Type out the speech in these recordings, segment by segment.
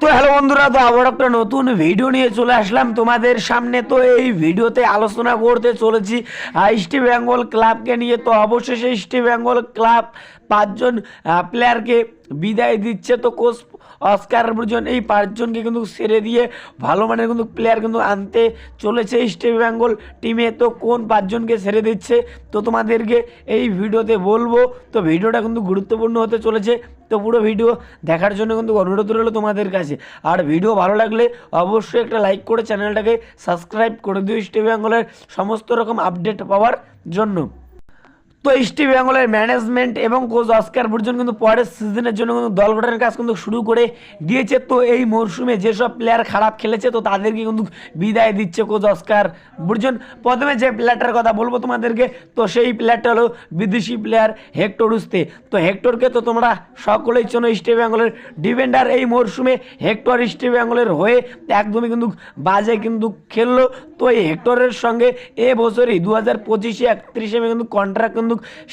তো হ্যালো বন্ধুরা, তো আবার একটা নতুন ভিডিও নিয়ে চলে আসলাম। তোমাদের সামনে তো এই ভিডিওতে আলোচনা করতে চলেছি। ইস্ট বেঙ্গল ক্লাবকে নিয়ে। তো অবশেষে ইস্ট বেঙ্গল ক্লাব পাঁচজন প্লেয়ারকে বিদায় দিচ্ছে। তো কোচ অস্কার বুর্জন এই পাঁচজনকে কিন্তু ছেড়ে দিয়ে ভালো মানের কিন্তু প্লেয়ার কিন্তু আনতে চলেছে ইস্ট বেঙ্গল টিমে তো কোন পাঁচজনকে ছেড়ে দিচ্ছে? তো তোমাদেরকে এই ভিডিওতে বলব। তো ভিডিওটা কিন্তু গুরুত্বপূর্ণ হতে চলেছে। তো পুরো ভিডিও দেখার জন্য কিন্তু অনুরোধ রইল তোমাদের কাছে। আর ভিডিও ভালো লাগলে অবশ্যই একটা লাইক করে চ্যানেলটাকে সাবস্ক্রাইব করে দিও ইস্ট বেঙ্গলের সমস্ত রকম আপডেট পাওয়ার জন্য। তো ইস্টি বেঙ্গলের ম্যানেজমেন্ট এবং কোচ অস্কার বুর্জন কিন্তু পরের সিজনের জন্য কিন্তু দল গঠনের কাজ কিন্তু শুরু করে দিয়েছে। তো এই মরশুমে যেসব প্লেয়ার খারাপ খেলেছে, তো তাদেরকে কিন্তু বিদায় দিচ্ছে কোচ অস্কার বুর্জন প্রথমে যে প্লেয়ারটার কথা বলব তোমাদেরকে, তো সেই প্লেয়ারটা হলো বিদেশি প্লেয়ার হেক্টর উস্তে তো হেক্টরকে তো তোমরা সকলেই চেনো ইস্ট বেঙ্গলের ডিফেন্ডার এই মরশুমে হেক্টর ইস্ট বেঙ্গলের হয়ে একদমই কিন্তু বাজে কিন্তু খেললো। তো এই হেক্টরের সঙ্গে এ বছরই দু হাজার পঁচিশে একত্রিশে কিন্তু কন্ট্রাক্ট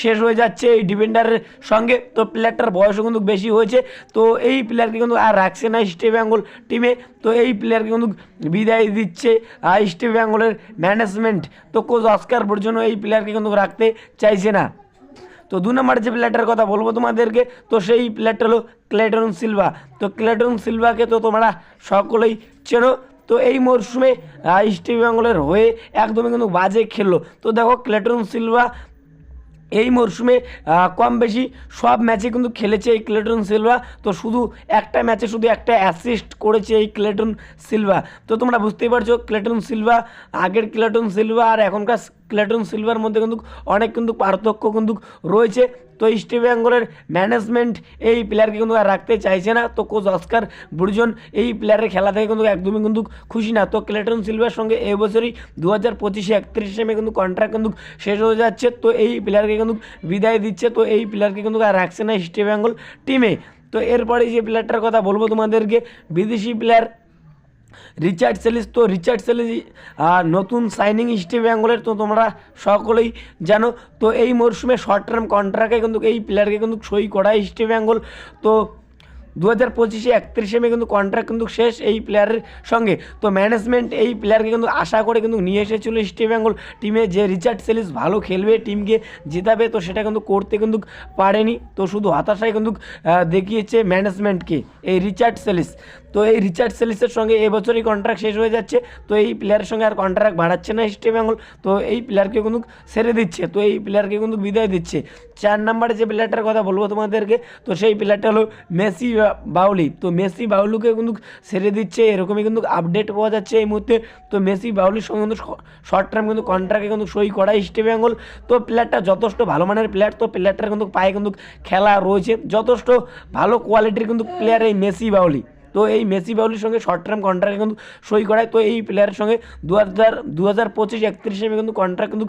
শেষ হয়ে যাচ্ছে, এই ডিফেন্ডারের সঙ্গে। তো প্লেয়ারটার বয়সও কিন্তু বেশি হয়েছে। তো এই প্লেয়ারকে কিন্তু আর রাখছে না ইস্ট বেঙ্গল টিমে তো এই প্লেয়ারকে কিন্তু বিদায় দিচ্ছে ইস্ট বেঙ্গলের ম্যানেজমেন্ট তো কোচ অস্কার পর্যন্ত এই প্লেয়ারকে কিন্তু রাখতে চাইছে না। তো দু নম্বর যে প্লেয়ারটার কথা বলব তোমাদেরকে, তো সেই প্লেয়ারটা হলো ক্লেটন সিলভা। তো ক্লেটন সিলভাকে তো তোমরা সকলেই চেনো। তো এই মরশুমে ইস্ট বেঙ্গলের হয়ে একদমই কিন্তু বাজে খেললো। তো দেখো ক্লেটন সিলভা এই মরশুমে কম বেশি সব ম্যাচে কিন্তু খেলেছে এই ক্লেটন সিলভা। তো শুধু একটা ম্যাচে শুধু একটা অ্যাসিস্ট করেছে এই ক্লেটন সিলভা। তো তোমরা বুঝতেই পারছ, ক্লেটন সিলভা, আগের ক্লেটন সিলভা আর এখনকার ক্লেটন সিলভার মধ্যে কিন্তু অনেক কিন্তু পার্থক্য কিন্তু রয়েছে। তো ইস্ট বেঙ্গলের ম্যানেজমেন্ট এই প্লেয়ারকে কিন্তু আর রাখতে চাইছে না। তো কোচ অস্কার বুর্জন এই প্লেয়ারের খেলা থেকে কিন্তু একদমই কিন্তু খুশি না। তো ক্লেটন সিলভার সঙ্গে এবছরই দু হাজার পঁচিশে একত্রিশে মে কিন্তু কন্ট্রাক্ট কিন্তু শেষ হয়ে যাচ্ছে। তো এই প্লেয়ারকে কিন্তু বিদায় দিচ্ছে। তো এই প্লেয়ারকে কিন্তু আর রাখছে না ইস্ট বেঙ্গল টিমে তো এরপরে যে প্লেয়ারটার কথা বলব তোমাদেরকে, বিদেশি প্লেয়ার রিচার্ড সেলিস তো রিচার্ড সেলিস নতুন সাইনিং ইস্ট বেঙ্গলের, তো তোমরা সকলেই জানো। তো এই মরশুমে শর্ট টার্ম কন্ট্রাক্টে কিন্তু এই প্লেয়ারকে কিন্তু সই করায় ইস্ট বেঙ্গল। তো দু হাজার পঁচিশে একত্রিশে মে কিন্তু কন্ট্রাক্ট কিন্তু শেষ এই প্লেয়ারের সঙ্গে। তো ম্যানেজমেন্ট এই প্লেয়ারকে কিন্তু আশা করে কিন্তু নিয়ে এসেছিল ইস্ট বেঙ্গল টিমে যে রিচার্ড সেলিস ভালো খেলবে টিমকে জেতাবে, তো সেটা কিন্তু করতে কিন্তু পারেনি। তো শুধু হতাশায় কিন্তু দেখিয়েছে ম্যানেজমেন্টকে এই রিচার্ড সেলিস তো এই রিচার্ড সেলিসের সঙ্গে এবছরই কন্ট্রাক্ট শেষ হয়ে যাচ্ছে। তো এই প্লেয়ারের সঙ্গে আর কন্ট্রাক্ট বাড়াচ্ছে না ইস্ট বেঙ্গল তো এই প্লেয়ারকে কিন্তু ছেড়ে দিচ্ছে। তো এই প্লেয়ারকে কিন্তু বিদায় দিচ্ছে। চার নাম্বারে যে প্লেয়ারটার কথা বলব তোমাদেরকে, তো সেই প্লেয়ারটা হলো মেসি বাউলি। তো মেসি বাউলুকে কিন্তু ছেড়ে দিচ্ছে। এরকমই কিন্তু আপডেট পাওয়া যাচ্ছে এই মুহূর্তে। তো মেসি বাউলির সঙ্গে কিন্তু শর্ট টার্ম কিন্তু কন্ট্রাক্টে কিন্তু সই করা ইস্ট বেঙ্গল তো প্লেয়ারটা যথেষ্ট ভালো মানের প্লেয়ার তো প্লেয়ারটার কিন্তু পায়ে কিন্তু খেলা রয়েছে। যথেষ্ট ভালো কোয়ালিটির কিন্তু প্লেয়ার এই মেসি বাউলি। তো এই মেসি বাউলির সঙ্গে শর্ট টার্ম কন্ট্রাক্ট কিন্তু সই করায়, তো এই প্লেয়ারের সঙ্গে দু হাজার দু হাজার পঁচিশ, একত্রিশে কিন্তু কন্ট্রাক্ট কিন্তু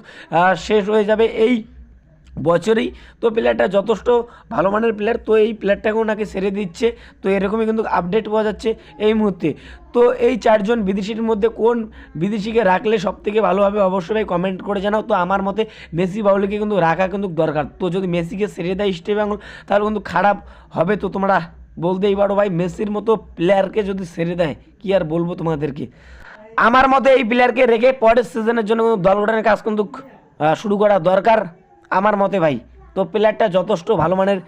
শেষ হয়ে যাবে এই বছরেই। তো প্লেয়ারটা যথেষ্ট ভালো মানের প্লেয়ার তো এই প্লেয়ারটাকেও নাকি সেরে দিচ্ছে। তো এরকমই কিন্তু আপডেট পাওয়া যাচ্ছে এই মুহূর্তে। তো এই চারজন বিদেশির মধ্যে কোন বিদেশিকে রাখলে সব থেকে ভালো হবে অবশ্যই কমেন্ট করে জানাও। তো আমার মতে মেসি বাউলিকে কিন্তু রাখা কিন্তু দরকার। তো যদি মেসিকে সেরে দেয় ইস্টে তাহলে কিন্তু খারাপ হবে। তো তোমরা বলতেই পারো ভাই মেসির মতো প্লেয়ারকে যদি ছেড়ে দেয়, কি আর বলব তোমাদেরকে? আমার মতে এই প্লেয়ারকে রেখে পরের সিজনের জন্য দল গঠনের কাজ কিন্তু শুরু করা দরকার আমার মতে ভাই। তো প্লেয়ারটা যথেষ্ট ভালো মানের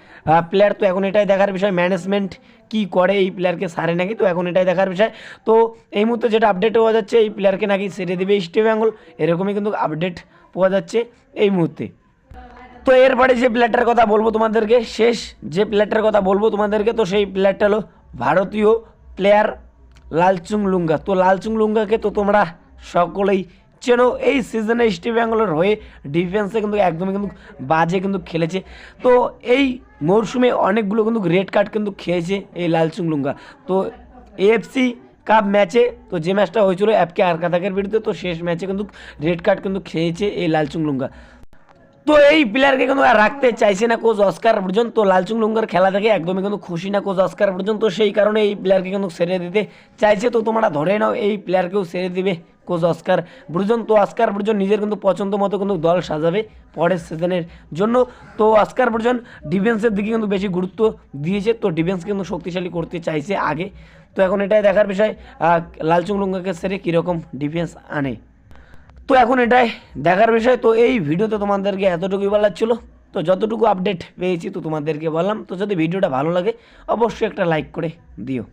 প্লেয়ার তো এখন এটাই দেখার বিষয় ম্যানেজমেন্ট কি করে এই প্লেয়ারকে সারে নাকি, তো এখন এটাই দেখার বিষয়। তো এই মুহূর্তে যেটা আপডেট পাওয়া যাচ্ছে, এই প্লেয়ারকে নাকি ছেড়ে দেবে ইস্ট বেঙ্গল এরকমই কিন্তু আপডেট পাওয়া যাচ্ছে এই মুহূর্তে। তো এরপরে যে প্লেয়ারটার কথা বলব তোমাদেরকে, শেষ যে প্লেয়ারটার কথা বলব তোমাদেরকে, তো সেই প্লেটটা হলো ভারতীয় প্লেয়ার লালচুং লুঙ্গা। তো লালচুং লুঙ্গাকে তো তোমরা সকলেই চেনো, এই সিজনে ইস্ট বেঙ্গলের হয়ে ডিফেন্সে কিন্তু একদমই কিন্তু বাজে কিন্তু খেলেছে। তো এই মরশুমে অনেকগুলো কিন্তু রেড কার্ড কিন্তু খেয়েছে এই লালচুং লুঙ্গা। তো এএফসি কাপ ম্যাচে তো যে ম্যাচটা হয়েছিল অ্যাপকে আরকাতাকের বিরুদ্ধে, তো শেষ ম্যাচে কিন্তু রেড কার্ড কিন্তু খেয়েছে এই লালচুং লুঙ্গা। তো এই প্লেয়ারকে কিন্তু আর রাখতে চাইছে না কোচ অস্কার পর্যন্ত। লালচুং লুঙ্গার খেলা থেকে একদমই কিন্তু খুশি না কোচ অস্কার পর্যন্ত। সেই কারণে এই প্লেয়ারকে কিন্তু ছেড়ে দিতে চাইছে। তো তোমরা ধরে নাও, এই প্লেয়ারকেও ছেড়ে দিবে কোচ অস্কার ব্রুজন তো অস্কার ব্রুজন নিজের কিন্তু পছন্দ মতো কিন্তু দল সাজাবে পরের সিজনের জন্য। তো অস্কার ব্রুজন ডিফেন্সের দিকে কিন্তু বেশি গুরুত্ব দিয়েছে। তো ডিফেন্স কিন্তু শক্তিশালী করতে চাইছে আগে। তো এখন এটাই দেখার বিষয় লালচুং লুঙ্গাকে সেরে কীরকম ডিফেন্স আনে। তো এখন এটাই দেখার বিষয়। তো এই ভিডিওতে তোমাদেরকে এতটুকুই বলার ছিল। তো যতটুকু আপডেট পেয়েছি, তো তোমাদেরকে বললাম। তো যদি ভিডিওটা ভালো লাগে, অবশ্যই একটা লাইক করে দিও।